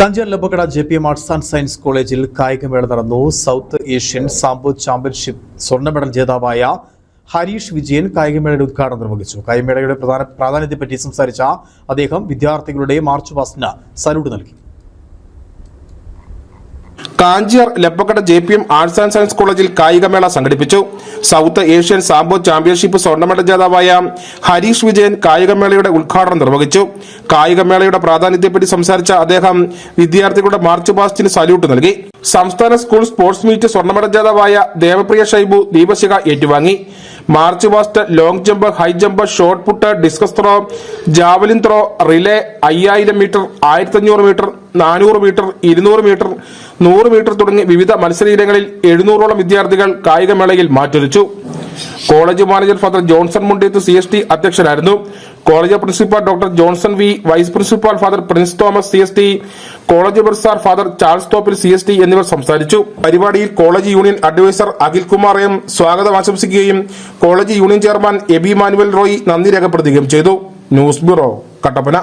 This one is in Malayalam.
Kanchiyar Lebbakkada J P M arts and science കോളേജിൽ കായികമേള നടന്നു. സൗത്ത് ഏഷ്യൻ സാംബോ ചാമ്പ്യൻഷിപ്പ് സ്വർണ മെഡൽ ജേതാവായ ഹരീഷ് വിജയൻ കായികമേളയുടെ ഉദ്ഘാടനം നിർവഹിച്ചു. കായികമേളയുടെ പ്രധാന പ്രാധാന്യത്തെപ്പറ്റി സംസാരിച്ച അദ്ദേഹം വിദ്യാർത്ഥികളുടെ മാർച്ച് പാസ്റ്റിന് സല്യൂട്ട് നൽകി. Kanchiyar Lebbakkada J P M arts and science കോളേജിൽ കായികമേള സംഘടിപ്പിച്ചു. സൗത്ത് ഏഷ്യൻ സാംബോ ചാമ്പ്യൻഷിപ്പ് സ്വർണ മെഡൽ ജേതാവായ ഹരീഷ് വിജയൻ കായികമേളയുടെ ഉദ്ഘാടനം നിർവഹിച്ചു. കായികമേളയുടെ പ്രാധാന്യത്തെപ്പറ്റി സംസാരിച്ച അദ്ദേഹം വിദ്യാർത്ഥികളുടെ മാർച്ച് പാസ്റ്റിന് സല്യൂട്ട് നൽകി. സംസ്ഥാന സ്കൂൾ സ്പോർട്സ് മീറ്റ് സ്വർണ മെഡൽ ജേതാവായ ദേവപ്രിയ ഷൈബു ദീപശിഖ ഏറ്റുവാങ്ങി. March past long jump high jump shot put discus throw javelin throw relay അയ്യായിരം മീറ്റർ ആയിരത്തഞ്ഞൂറ് മീറ്റർ നാനൂറ് മീറ്റർ ഇരുന്നൂറ് മീറ്റർ നൂറ് മീറ്റർ തുടങ്ങി വിവിധ മത്സര ഇനങ്ങളിൽ എഴുന്നൂറോളം വിദ്യാർത്ഥികൾ കായികമേളയിൽ മാറ്റുരച്ചു college manager father Johnson Mundeth C S T അധ്യക്ഷനായിരുന്നു. College principal doctor Johnson V vice principal father Prince Thomas C S T college bursar father Charles Thoppil C S T എന്നിവർ സംസാരിച്ചു. പരിപാടിയിൽ college union adviser Akhil Kumar M സ്വാഗതം ആശംസിക്കുകയും college union chairman Aby Manuel Roy നന്ദി രേഖപ്പെടുത്തുകയും ചെയ്തു. News bureau Kattappana.